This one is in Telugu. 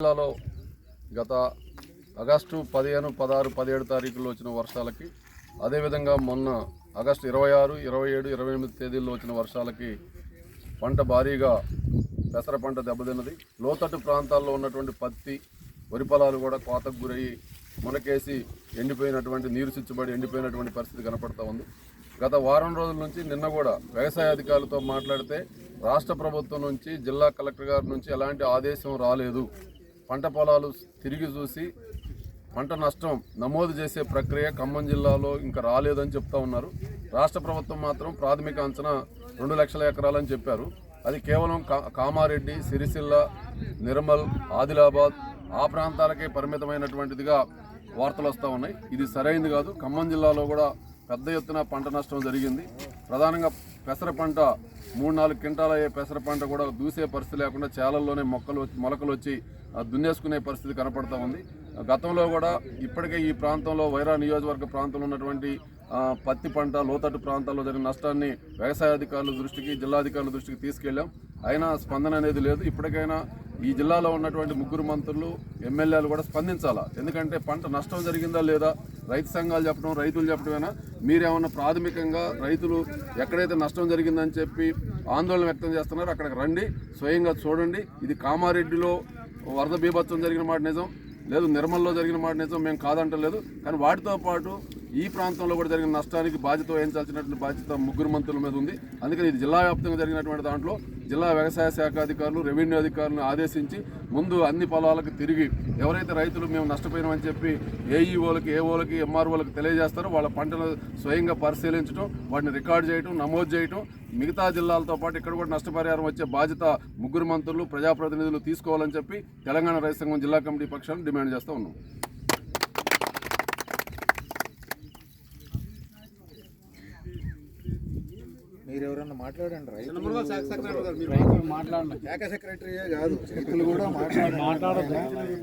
జిల్లాలో గత ఆగస్టు పదిహేను పదహారు పదిహేడు తారీఖుల్లో వచ్చిన వర్షాలకి అదేవిధంగా మొన్న ఆగస్టు ఇరవై ఆరు ఇరవై ఏడు ఇరవై ఎనిమిది తేదీల్లో వచ్చిన వర్షాలకి పంట భారీగా పెసర పంట దెబ్బతిన్నది. లోతట్టు ప్రాంతాల్లో ఉన్నటువంటి పత్తి వరి పొలాలు కూడా కోతకు గురయ్యి మునకేసి ఎండిపోయినటువంటి నీరు చిచ్చుబడి ఎండిపోయినటువంటి పరిస్థితి కనపడతా ఉంది. గత వారం రోజుల నుంచి నిన్న కూడా వ్యవసాయ అధికారులతో మాట్లాడితే రాష్ట్ర ప్రభుత్వం నుంచి జిల్లా కలెక్టర్ గారి నుంచి ఎలాంటి ఆదేశం రాలేదు. పంట పొలాలు తిరిగి చూసి పంట నష్టం నమోదు చేసే ప్రక్రియ ఖమ్మం జిల్లాలో ఇంకా రాలేదని చెప్తా ఉన్నారు. రాష్ట్ర ప్రభుత్వం మాత్రం ప్రాథమిక అంచనా రెండు లక్షల ఎకరాలని చెప్పారు. అది కేవలం కా కామారెడ్డి సిరిసిల్ల నిర్మల్ ఆదిలాబాద్ ఆ ప్రాంతాలకే పరిమితమైనటువంటిదిగా వార్తలు వస్తూ ఉన్నాయి. ఇది సరైంది కాదు. ఖమ్మం జిల్లాలో కూడా పెద్ద ఎత్తున పంట నష్టం జరిగింది. ప్రధానంగా పెసర పంట మూడు నాలుగు క్వింటాల అయ్యే పెసర పంట కూడా దూసే పరిస్థితి లేకుండా చేలల్లోనే మొక్కలు వచ్చి- మొలకలు వచ్చి దున్నేసుకునే పరిస్థితి కనపడతా ఉంది. గతంలో కూడా ఇప్పటికే ఈ ప్రాంతంలో వైరా నియోజకవర్గ ప్రాంతంలో ఉన్నటువంటి పత్తి పంట లోతట్టు ప్రాంతాల్లో జరిగిన నష్టాన్ని వ్యవసాయ అధికారుల దృష్టికి జిల్లాధికారుల దృష్టికి తీసుకెళ్ళాం అయినా స్పందన అనేది లేదు. ఇప్పటికైనా ఈ జిల్లాలో ఉన్నటువంటి ముగ్గురు మంత్రులు ఎమ్మెల్యేలు కూడా స్పందించాలా? ఎందుకంటే పంట నష్టం జరిగిందా లేదా? రైతు సంఘాలు చెప్పడం రైతులు చెప్పడమేనా? మీరేమన్నా ప్రాథమికంగా రైతులు ఎక్కడైతే నష్టం జరిగిందని చెప్పి ఆందోళన వ్యక్తం చేస్తున్నారో అక్కడికి రండి స్వయంగా చూడండి. ఇది కామారెడ్డిలో వరద బీభత్సం జరిగిన మాట నిజం లేదు నిర్మల్లో జరిగిన మాట నిజం మేము కాదంటలేదు. కానీ వాటితో పాటు ఈ ప్రాంతంలో కూడా జరిగిన నష్టానికి బాధ్యత వహించాల్సినటువంటి బాధ్యత ముగ్గురు మంత్రుల మీద ఉంది. అందుకని ఇది జిల్లా వ్యాప్తంగా జరిగినటువంటి దాంట్లో జిల్లా వ్యవసాయ శాఖ అధికారులు రెవెన్యూ అధికారులను ఆదేశించి ముందు అన్ని పొలాలకు తిరిగి ఎవరైతే రైతులు మేము నష్టపోయినామని చెప్పి ఏఈఓలకి ఏఓలకి ఎంఆర్ఓలకి తెలియజేస్తారో వాళ్ళ పంటను స్వయంగా పరిశీలించడం వాటిని రికార్డ్ చేయడం నమోదు చేయడం మిగతా జిల్లాలతో పాటు ఇక్కడ కూడా నష్టపరిహారం వచ్చే బాధ్యత ముగ్గురు మంత్రులు ప్రజాప్రతినిధులు తీసుకోవాలని చెప్పి తెలంగాణ రైతు సంఘం జిల్లా కమిటీ పక్షాన్ని డిమాండ్ చేస్తూ ఉన్నాం. మీరు ఎవరన్నా మాట్లాడండి. రైతు మాట్లాడండి. శాఖ సెక్రటరీయే కాదు రైతులు కూడా మాట్లాడండి.